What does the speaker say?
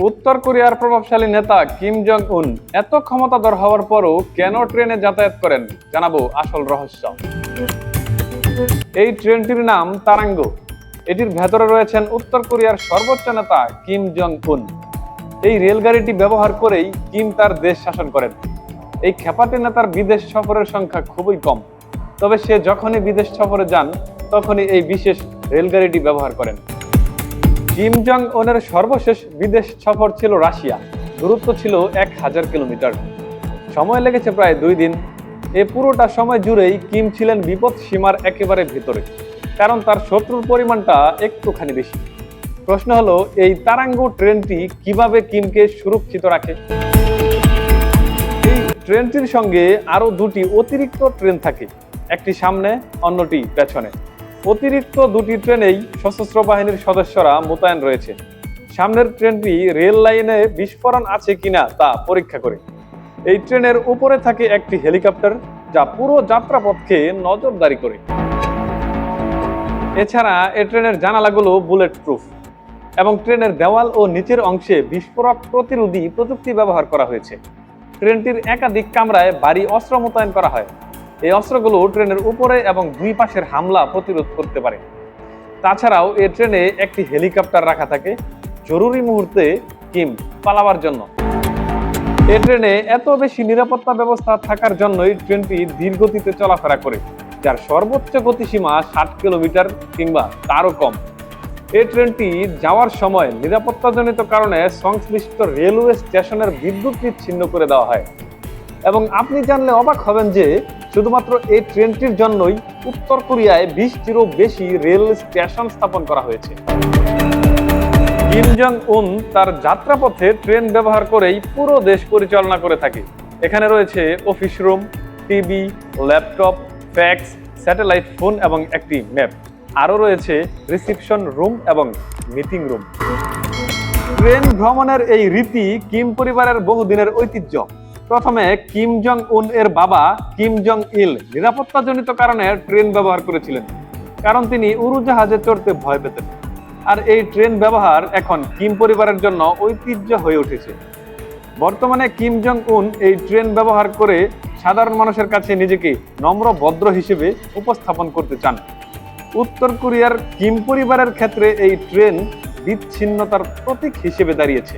উত্তর কোরিয়ার প্রভাবশালী নেতা কিম জং উন এত ক্ষমতাধর হওয়ার পরও কেন ট্রেনে যাতায়াত করেন? জানাব আসল রহস্য। এই ট্রেনটির নাম তারাঙ্গ। এটির ভেতরে রয়েছেন উত্তর কোরিয়ার সর্বোচ্চ নেতা কিম জং উন এই রেলগাড়িটি ব্যবহার করেই কিম তার দেশ শাসন করেন। এই খেপাটি নেতার বিদেশ সফরের সংখ্যা খুবই কম। তবে সে যখনই বিদেশ সফরে যান, তখনই এই বিশেষ রেলগাড়িটি ব্যবহার করেন। কিম জং ওনের সর্বশেষ বিদেশ সফর ছিল রাশিয়া। দূরত্ব ছিল এক হাজার কিলোমিটার। সময় লেগেছে প্রায় দুই দিন। এ পুরোটা সময় জুড়েই কিম ছিলেন বিপদ সীমার একেবারে ভিতরে, কারণ তার শত্রুর পরিমাণটা একটুখানি বেশি। প্রশ্ন হলো, এই তারাঙ্গু ট্রেনটি কীভাবে কিমকে সুরক্ষিত রাখে? এই ট্রেনটির সঙ্গে আরও দুটি অতিরিক্ত ট্রেন থাকে, একটি সামনে, অন্যটি পেছনে। অতিরিক্ত দুটি ট্রেনেই সশস্ত্র বাহিনীর সদস্যরা মোতায়েন রয়েছে। সামনের ট্রেনটি রেল লাইনে বিস্ফোরণ আছে কিনা তা পরীক্ষা করে। এই ট্রেনের উপরে থাকে একটি হেলিকপ্টার, যা পুরো যাত্রাপথকে নজরদারি করে। এছাড়া এ ট্রেনের জানালাগুলো বুলেট প্রুফ এবং ট্রেনের দেওয়াল ও নিচের অংশে বিস্ফোরক প্রতিরোধী প্রযুক্তি ব্যবহার করা হয়েছে। ট্রেনটির একাধিক কামরায় ভারী অস্ত্র মোতায়েন করা হয়। এই অস্ত্রগুলো ট্রেনের উপরে এবং দুই পাশের হামলা প্রতিরোধ করতে পারে। তাছাড়াও এ ট্রেনে একটি হেলিকপ্টার রাখা থাকে। জরুরি মুহূর্তে কিম পালাবার জন্য। এই ট্রেনে এত বেশি নিরাপত্তা ব্যবস্থা থাকার জন্যই ট্রেনটি ধীর গতিতে চলাফেরা করে, যার সর্বোচ্চ গতিসীমা ষাট কিলোমিটার কিংবা তারও কম। এই ট্রেনটি যাওয়ার সময় নিরাপত্তাজনিত কারণে সংশ্লিষ্ট রেলওয়ে স্টেশনের বিদ্যুৎ বিচ্ছিন্ন করে দেওয়া হয়। এবং আপনি জানলে অবাক হবেন যে শুধুমাত্র এই ট্রেনটির জন্যই উত্তর কোরিয়ায় বিশটিরও বেশি রেল স্টেশন স্থাপন করা হয়েছে। কিম জং উন তার যাত্রাপথে ট্রেন ব্যবহার করেই পুরো দেশ পরিচালনা করে থাকে। এখানে রয়েছে office room, TV, laptop, fax, satellite phone এবং একটি ম্যাপ। আরও রয়েছে রিসিপশন রুম এবং মিটিং রুম। ট্রেন ভ্রমণের এই রীতি কিম পরিবারের বহুদিনের ঐতিহ্য। প্রথমে কিম জং উন এর বাবা কিম জং ইল নিরাপত্তাজনিত কারণে ট্রেন ব্যবহার করেছিলেন, কারণ তিনি উড়োজাহাজে চড়তে ভয় পেতেন। আর এই ট্রেন ব্যবহার এখন কিম পরিবারের জন্য ঐতিহ্য হয়ে উঠেছে। বর্তমানে কিম জং উন এই ট্রেন ব্যবহার করে সাধারণ মানুষের কাছে নিজেকে নম্র ভদ্র হিসেবে উপস্থাপন করতে চান। উত্তর কোরিয়ার কিম পরিবারের ক্ষেত্রে এই ট্রেন বিচ্ছিন্নতার প্রতীক হিসেবে দাঁড়িয়েছে।